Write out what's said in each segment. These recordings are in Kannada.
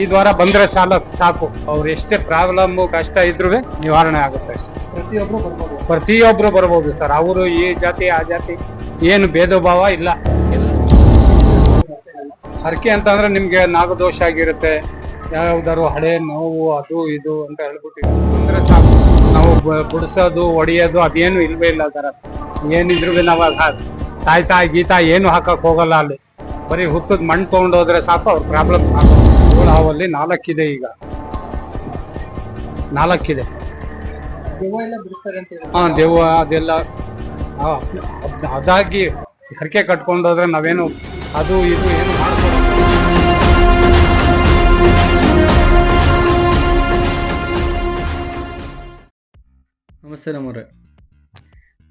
ಐದು ದ್ವಾರ ಬಂದ್ರೆ ಸಾಲ ಸಾಕು. ಅವ್ರು ಎಷ್ಟೇ ಪ್ರಾಬ್ಲಮ್ ಕಷ್ಟ ಇದ್ರು ನಿವಾರಣೆ ಆಗುತ್ತೆ ಅಷ್ಟೇ. ಪ್ರತಿಯೊಬ್ರು ಬರ್ಬೋದು. ಪ್ರತಿಯೊಬ್ರು ಬರ್ಬೋದು ಸರ್. ಅವರು ಈ ಜಾತಿ ಆ ಜಾತಿ ಏನು ಭೇದ ಭಾವ ಇಲ್ಲ. ಹರಕೆ ಅಂತಂದ್ರೆ ನಿಮ್ಗೆ ನಾಗದೋಷ ಆಗಿರುತ್ತೆ. ಯಾವ್ದಾದ್ರು ಹಳೆ ನೋವು ಅದು ಇದು ಅಂತ ಹೇಳ್ಬಿಟ್ಟಿದ್ರು ಅಂದ್ರೆ ಸಾಕು. ನಾವು ಬಿಡಿಸೋದು ಒಡೆಯೋದು ಅದೇನು ಇಲ್ವೇ ಇಲ್ಲ ಸರ್. ಏನಿದ್ರು ನಾವು ತಾಯ್ತಾ ಹಾಕ್- ತಾಯಿ ತಾಯಿ ಗೀತಾ ಏನು ಹಾಕಕ್ ಹೋಗಲ್ಲ ಅಲ್ಲಿ. ಬರೀ ಹುತ್ತದ ಮಣ್ಣು ತೊಗೊಂಡೋದ್ರೆ ಸಾಕು ಅವ್ರ ಪ್ರಾಬ್ಲಮ್ ಸಾಕು. ಏಳು ಹಾವಲ್ಲಿ ನಾಲ್ಕಿದೆ ಈಗ. ನಾಲ್ಕಿದೆ. ಹಾ ದೆವ್ವ ಅದೆಲ್ಲ ಅದಾಗಿ ಹರಕೆ ಕಟ್ಕೊಂಡೋದ್ರೆ ನಾವೇನು ಅದು ಇದು ಏನು ನಮಸ್ತೆ ನಮ್ಮವ್ರೆ.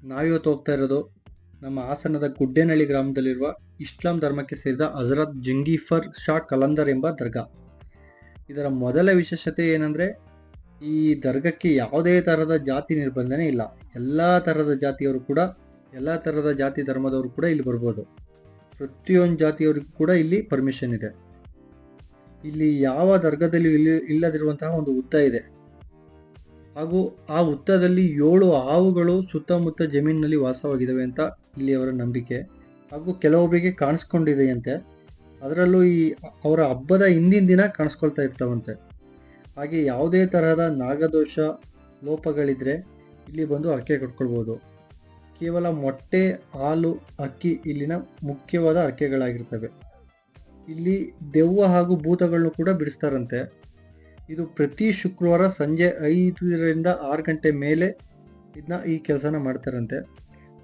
ನಾವಿವತ್ತು ಹೋಗ್ತಾ ಇರೋದು ನಮ್ಮ ಹಾಸನದ ಗುಡ್ಡೇನಹಳ್ಳಿ ಗ್ರಾಮದಲ್ಲಿರುವ ಇಸ್ಲಾಂ ಧರ್ಮಕ್ಕೆ ಸೇರಿದ ಹಜರತ್ ಜಂಗೀಫರ್ ಶಾ ಕಲಂದರ್ ಎಂಬ ದರ್ಗಾ. ಇದರ ಮೊದಲ ವಿಶೇಷತೆ ಏನಂದರೆ, ಈ ದರ್ಗಕ್ಕೆ ಯಾವುದೇ ಥರದ ಜಾತಿ ನಿರ್ಬಂಧನೆ ಇಲ್ಲ. ಎಲ್ಲ ಥರದ ಜಾತಿಯವರು ಕೂಡ, ಎಲ್ಲ ಥರದ ಜಾತಿ ಧರ್ಮದವರು ಕೂಡ ಇಲ್ಲಿ ಬರ್ಬೋದು. ಪ್ರತಿಯೊಂದು ಜಾತಿಯವರಿಗೂ ಕೂಡ ಇಲ್ಲಿ ಪರ್ಮಿಷನ್ ಇದೆ. ಇಲ್ಲಿ ಯಾವ ದರ್ಗದಲ್ಲಿ ಇಲ್ಲಿ ಇಲ್ಲದಿರುವಂತಹ ಒಂದು ಹುತ್ತ ಇದೆ. ಹಾಗೂ ಆ ಹುತ್ತದಲ್ಲಿ ಏಳು ಹಾವುಗಳು ಸುತ್ತಮುತ್ತ ಜಮೀನಿನಲ್ಲಿ ವಾಸವಾಗಿದ್ದಾವೆ ಅಂತ ಇಲ್ಲಿಯವರ ನಂಬಿಕೆ. ಹಾಗೂ ಕೆಲವೊಬ್ಬರಿಗೆ ಕಾಣಿಸ್ಕೊಂಡಿದೆಯಂತೆ. ಅದರಲ್ಲೂ ಈ ಅವರ ಹಬ್ಬದ ಹಿಂದಿನ ದಿನ ಕಾಣಿಸ್ಕೊಳ್ತಾ ಇರ್ತಾವಂತೆ. ಹಾಗೆ ಯಾವುದೇ ತರಹದ ನಾಗದೋಷ ಲೋಪಗಳಿದ್ರೆ ಇಲ್ಲಿ ಬಂದು ಹರಕೆ ಕಟ್ಕೊಳ್ಬೋದು. ಕೇವಲ ಮೊಟ್ಟೆ, ಹಾಲು, ಅಕ್ಕಿ ಇಲ್ಲಿನ ಮುಖ್ಯವಾದ ಹರಕೆಗಳಾಗಿರ್ತವೆ ಇಲ್ಲಿ ದೆವ್ವ ಹಾಗೂ ಭೂತಗಳನ್ನು ಕೂಡ ಬಿಡಿಸ್ತಾರಂತೆ. ಇದು ಪ್ರತಿ ಶುಕ್ರವಾರ ಸಂಜೆ ಐದರಿಂದ ಆರು ಗಂಟೆ ಮೇಲೆ ಇದನ್ನ ಈ ಕೆಲಸನ ಮಾಡ್ತಾರಂತೆ.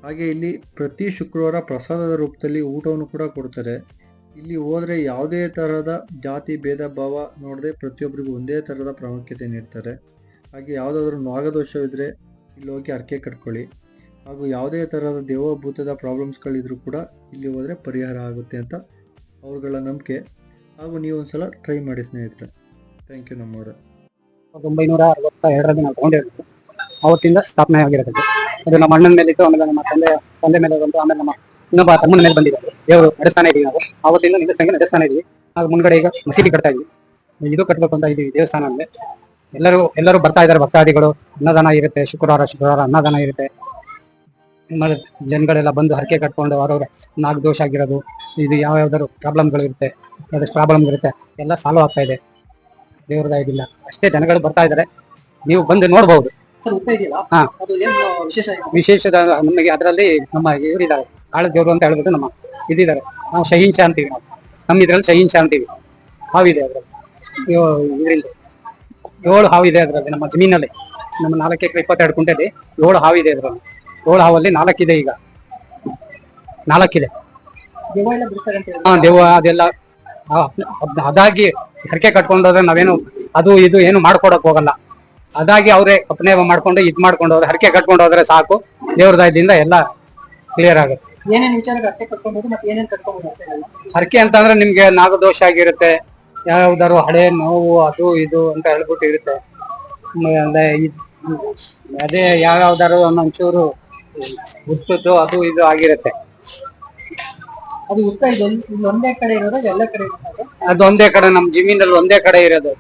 ಹಾಗೆ ಇಲ್ಲಿ ಪ್ರತಿ ಶುಕ್ರವಾರ ಪ್ರಸಾದದ ರೂಪದಲ್ಲಿ ಊಟವನ್ನು ಕೂಡ ಕೊಡ್ತಾರೆ. ಇಲ್ಲಿ ಹೋದರೆ ಯಾವುದೇ ತರಹದ ಜಾತಿ, ಭೇದ, ಭಾವ ನೋಡದೆ ಪ್ರತಿಯೊಬ್ಬರಿಗೂ ಒಂದೇ ಥರದ ಪ್ರಾಮುಖ್ಯತೆ ನೀಡ್ತಾರೆ. ಹಾಗೆ ಯಾವುದಾದ್ರೂ ನಾಗದೋಷವಿದ್ರೆ ಇಲ್ಲಿ ಹೋಗಿ ಹರಕೆ ಕಟ್ಕೊಳ್ಳಿ. ಹಾಗೂ ಯಾವುದೇ ಥರದ ದೇವಭೂತದ ಪ್ರಾಬ್ಲಮ್ಸ್ಗಳಿದ್ರೂ ಕೂಡ ಇಲ್ಲಿ ಹೋದರೆ ಪರಿಹಾರ ಆಗುತ್ತೆ ಅಂತ ಅವ್ರುಗಳ ನಂಬಿಕೆ. ಹಾಗೂ ನೀವು ಒಂದ್ಸಲ ಟ್ರೈ ಮಾಡಿ ಸ್ನೇಹಿತರೆ. ಥ್ಯಾಂಕ್ ಯು ನಮ್ಮವರ. ಒಂಬೈನೂರ ಅರವತ್ತ ಎರಡರಲ್ಲಿ ನಾವು ತೊಗೊಂಡಿರ್ತೀವಿ ಅವತ್ತಿಂದ ಸ್ಥಾಪನೆ ಆಗಿರುತ್ತೆ ಅದು ನಮ್ಮ ಅಣ್ಣನ ಮೇಲೆ ಇತ್ತು ಆಮೇಲೆ ನಮ್ಮ ತಂದೆ ತಂದೆ ಮೇಲೆ ಬಂತು ಆಮೇಲೆ ನಮ್ಮ ಇನ್ನೊಬ್ಬ ತಮ್ಮನ ಮೇಲೆ ಬಂದಿದ್ದಾರೆ. ದೇವರು ನಡೆಸ್ತಾನೆ ಇದೀವಿ ನಾವು. ಅವತ್ತಿಂದ ನಿಲ್ಲಿಸಂಗೆ ನಡೆಸ್ತಾನೆ ಇದೀವಿ. ಆಗ ಮುಂದ್ಗಡೆ ಈಗ ಮಸೀದಿ ಕಟ್ತಾ ಇದೀವಿ. ಇದು ಕಟ್ಬೇಕು ಅಂತ ಇದೀವಿ ದೇವಸ್ಥಾನ ಅಂದ್ರೆ ಎಲ್ಲರೂ ಎಲ್ಲರೂ ಬರ್ತಾ ಇದ್ದಾರೆ ಭಕ್ತಾದಿಗಳು. ಅನ್ನದಾನ ಇರುತ್ತೆ. ಶುಕ್ರವಾರ ಶುಕ್ರವಾರ ಅನ್ನದಾನ ಇರುತ್ತೆ. ಜನಗಳೆಲ್ಲ ಬಂದು ಹರಕೆ ಕಟ್ಕೊಂಡು ಅವ್ರವ್ರ ನಾಲ್ಕು ದೋಷ ಆಗಿರೋದು, ಇದು ಯಾವ ಯಾವ್ದಾದ್ರು ಪ್ರಾಬ್ಲಮ್ಗಳು ಇರುತ್ತೆ ಪ್ರಾಬ್ಲಮ್ ಇರುತ್ತೆ, ಎಲ್ಲ ಸಾಲ್ವ್ ಆಗ್ತಾ ಇದೆ. ದೇವ್ರದ ಇದಿಲ್ಲ. ಅಷ್ಟೇ ಜನಗಳು ಬರ್ತಾ ಇದ್ದಾರೆ. ನೀವು ಬಂದು ನೋಡ್ಬಹುದು ವಿಶೇಷದ ನಮಗೆ ಅದರಲ್ಲಿ ನಮ್ಮ ಇವರಿದ್ದಾರೆ. ಕಾಳ ದೇವರು ಅಂತ ಹೇಳ್ಬಿಟ್ಟು ನಮ್ಮ ಇದಿದ್ದಾರೆ. ನಾವು ಶಹೀನ್ ಶಾ ಅಂತೀವಿ ನಾವು ನಮ್ಮ ಇದ್ರಲ್ಲಿ ಶಹೀನ್ ಶಾ ಅಂತೀವಿ ಹಾವಿದೆ ಅದರಲ್ಲಿ. ಇದರಿಂದ ಏಳು ಹಾವಿದೆ ಅದರಲ್ಲಿ ನಮ್ಮ ಜಮೀನಲ್ಲಿ. ನಮ್ಮ ನಾಲ್ಕು ಎಕರೆ ಇಪ್ಪತ್ತೆರಡು ಕುಂಟೆಲಿ ಏಳು ಹಾವಿದೆ ಅದರಲ್ಲಿ. ಏಳು ಹಾವಲ್ಲಿ ನಾಲ್ಕಿದೆ ಈಗ. ನಾಲ್ಕಿದೆ ಹಾ ದೇವ ಅದೆಲ್ಲ ಅದಾಗಿ ಹರಕೆ ಕಟ್ಕೊಂಡೋದ್ರೆ ನಾವೇನು ಅದು ಇದು ಏನು ಮಾಡ್ಕೊಡಕ್ ಹೋಗಲ್ಲ. ಅದಾಗಿ ಅವರೇ ಕಪ್ಪನೆ ಮಾಡ್ಕೊಂಡು ಇದ್ ಮಾಡ್ಕೊಂಡು ಹೋದ್ರೆ ಹರಕೆ ಕಟ್ಕೊಂಡು ಹೋದ್ರೆ ಸಾಕು. ದೇವ್ರ ದಯದಿಂದ ಎಲ್ಲ ಕ್ಲಿಯರ್ ಆಗುತ್ತೆ. ಏನೇನ್ ವಿಚಾರಕ್ಕೆ ಮತ್ತೆ ಏನೇನ್ ಅಂತ ಹರಕೆ ಅಂತಂದ್ರೆ ನಿಮ್ಗೆ ನಾಗದೋಷ ಆಗಿರುತ್ತೆ. ಯಾವ್ದಾದ್ರು ಹಳೆ ನೋವು ಅದು ಇದು ಅಂತ ಹೇಳ್ಬಿಟ್ಟು ಇರುತ್ತೆ. ಇದ್- ಅದೇ ಯಾವ್ಯಾವ್ದಾರು ಒಂದೊಂಚೂರು ಹುಟ್ಟದ್ದು ಅದು ಇದು ಆಗಿರುತ್ತೆ. ಅದು ಉತ್ತ ಒಂದೇ ಕಡೆ ಇರೋದು ಎಲ್ಲ ಕಡೆ ಇರೋದು ಅದು? ಒಂದೇ ಕಡೆ ನಮ್ ಜಮೀನಲ್ಲಿ ಒಂದೇ ಕಡೆ ಇರೋದು.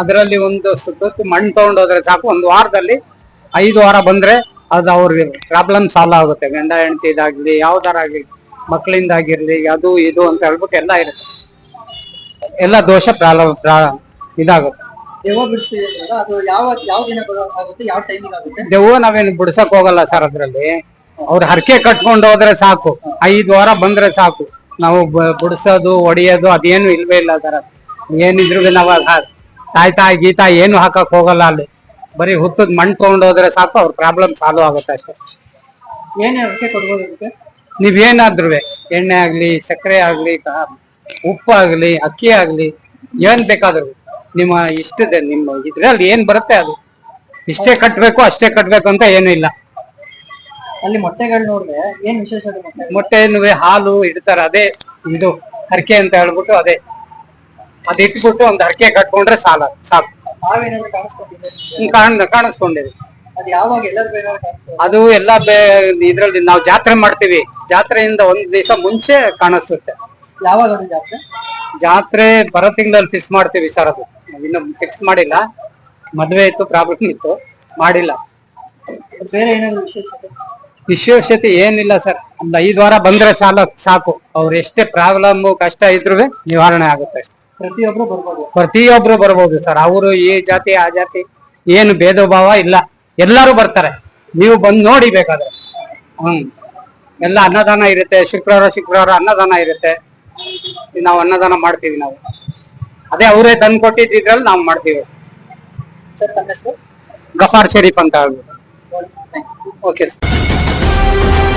ಅದರಲ್ಲಿ ಒಂದು ಸುತ್ತ ಮಣ್ಣು ತಗೊಂಡು ಹೋದ್ರೆ ಸಾಕು. ಒಂದು ವಾರದಲ್ಲಿ ಐದು ವಾರ ಬಂದ್ರೆ ಅದು ಅವ್ರಿಗೆ ಪ್ರಾಬ್ಲಮ್ ಸಾಲ್ವ್ ಆಗುತ್ತೆ. ಗಂಡ ಹೆಂಡತಿ ಇದಾಗ್ಲಿ ಯಾವ್ದಾರ ಆಗ್ಲಿ ಮಕ್ಕಳಿಂದ ಆಗಿರ್ಲಿ ಅದು ಇದು ಅಂತ ಹೇಳ್ಬಿಟ್ಟು ಎಲ್ಲ ಇರುತ್ತೆ. ಎಲ್ಲ ದೋಷ ಪ್ರಾಬ್ಲಮ್ ಇದಾಗುತ್ತೆ. ದೆವ್ವ ಅದು ಯಾವ ಯಾವ ದಿನ ಆಗುತ್ತೆ ಯಾವ ಟೈಮಿಂಗ್ ಆಗುತ್ತೆ? ದೆವ್ವ ನಾವೇನು ಬಿಡ್ಸಕ್ ಹೋಗಲ್ಲ ಸರ್ ಅದ್ರಲ್ಲಿ. ಅವ್ರ ಹರಕೆ ಕಟ್ಕೊಂಡು ಹೋದ್ರೆ ಸಾಕು. ಐದು ವಾರ ಬಂದ್ರೆ ಸಾಕು. ನಾವು ಬಿಡಿಸೋದು ಬಿಡ್ಸೋದು ಹೊಡಿಯೋದು ಅದೇನು ಇಲ್ವೇ ಇಲ್ಲ ಸರ್. ಏನಿದ್ರು ನಾವು ಅದ್ ಹಾಕ್- ತಾಯಿ ತಾಯಿ ಗೀತಾ ಏನು ಹಾಕಕ್ ಹೋಗಲ್ಲ ಅಲ್ಲಿ. ಬರೀ ಹುತ್ತದ ಮಣ್ಣು ತಗೊಂಡು ಹೋದ್ರೆ ಸಾಕು ಅವ್ರ ಪ್ರಾಬ್ಲಮ್ ಸಾಲ್ವ್ ಆಗುತ್ತೆ ಅಷ್ಟೇ. ಏನೇ ಕೊಡ್ಬೋದು ಅದಕ್ಕೆ? ನೀವೇನಾದ್ರೂ ಎಣ್ಣೆ ಆಗ್ಲಿ ಸಕ್ಕರೆ ಆಗ್ಲಿ ಉಪ್ಪು ಆಗ್ಲಿ ಅಕ್ಕಿ ಆಗ್ಲಿ ಏನ್ ಬೇಕಾದ್ರು ನಿಮ್ಮ ಇಷ್ಟದ ನಿಮ್ಮ ಇದ್ರಲ್ಲಿ ಏನ್ ಬರುತ್ತೆ ಅದು? ಇಷ್ಟೇ ಕಟ್ಬೇಕು ಅಷ್ಟೇ ಕಟ್ಬೇಕು ಅಂತ ಏನು ಇಲ್ಲ. ಅಲ್ಲಿ ಮೊಟ್ಟೆಗಳು ನೋಡಿದ್ರೆ ಏನ್ ವಿಶೇಷ ಮೊಟ್ಟೆ? ಹಾಲು ಇಡ್ತಾರೆ ಅದೇ ಇದು ಹರಕೆ ಅಂತ ಹೇಳ್ಬಿಟ್ಟು ಅದೇ. ಅದ್ ಇಟ್ಬಿಟ್ಟು ಒಂದ್ ಹರಕೆ ಕಟ್ಕೊಂಡ್ರೆ ಸಾಲ ಸಾಕು. ನಾವೇನಾದ್ರು ಕಾಣಿಸ್ಕೊಂಡಿದೆ? ಹಿಂಗ್ ಕಾಣ್ ಕಾಣಿಸ್ಕೊಂಡಿದೆ. ಅದು ಯಾವಾಗ ಎಲ್ಲರೂ ಬೇರೆ ಅದು ಎಲ್ಲ ಬೇ ಇದ್ರಲ್ಲಿ ನಾವು ಜಾತ್ರೆ ಮಾಡ್ತೀವಿ. ಜಾತ್ರೆಯಿಂದ ಒಂದ್ ದಿವಸ ಮುಂಚೆ ಕಾಣಿಸುತ್ತೆ. ಯಾವಾಗ ಅದು ಜಾತ್ರೆ? ಜಾತ್ರೆ ಬರೋ ತಿಂಗಳಲ್ಲಿ ಫಿಕ್ಸ್ ಮಾಡ್ತೀವಿ ಸರ್ ಅದು. ಇನ್ನು ಫಿಕ್ಸ್ ಮಾಡಿಲ್ಲ. ಮದ್ವೆ ಇತ್ತು ಪ್ರಾಬ್ಲಮ್ ಇತ್ತು. ಮಾಡಿಲ್ಲ. ಬೇರೆ ಏನಾದ್ರು ವಿಶೇಷತೆ? ವಿಶೇಷತೆ ಏನಿಲ್ಲ ಸರ್. ಒಂದ್ ಐದು ವಾರ ಬಂದ್ರೆ ಸಾಲ ಸಾಕು. ಅವ್ರ ಎಷ್ಟೇ ಪ್ರಾಬ್ಲಮ್ ಕಷ್ಟ ಇದ್ರು ನಿವಾರಣೆ ಆಗುತ್ತೆ ಅಷ್ಟೇ. ಪ್ರತಿಯೊಬ್ರು ಬರ್ಬೋದು. ಪ್ರತಿಯೊಬ್ರು ಬರ್ಬೋದು ಸರ್. ಅವರು ಈ ಜಾತಿ ಆ ಜಾತಿ ಏನು ಭೇದ ಭಾವ ಇಲ್ಲ. ಎಲ್ಲರೂ ಬರ್ತಾರೆ. ನೀವು ಬಂದು ನೋಡಿ ಬೇಕಾದ್ರೆ. ಹ್ಮ್. ಎಲ್ಲ ಅನ್ನದಾನ ಇರುತ್ತೆ. ಶುಕ್ರವಾರ ಶುಕ್ರವಾರ ಅನ್ನದಾನ ಇರುತ್ತೆ. ನಾವು ಅನ್ನದಾನ ಮಾಡ್ತೀವಿ ನಾವು. ಅದೇ ಅವರೇ ತಂದು ಕೊಟ್ಟಿದ್ರಲ್ಲಿ ನಾವು ಮಾಡ್ತೀವಿ. ಸರ್ ಗಫಾರ್ ಶರೀಫ್ ಅಂತ ಹೇಳ್ಬಿಟ್ಟು ಓಕೆ ಸರ್.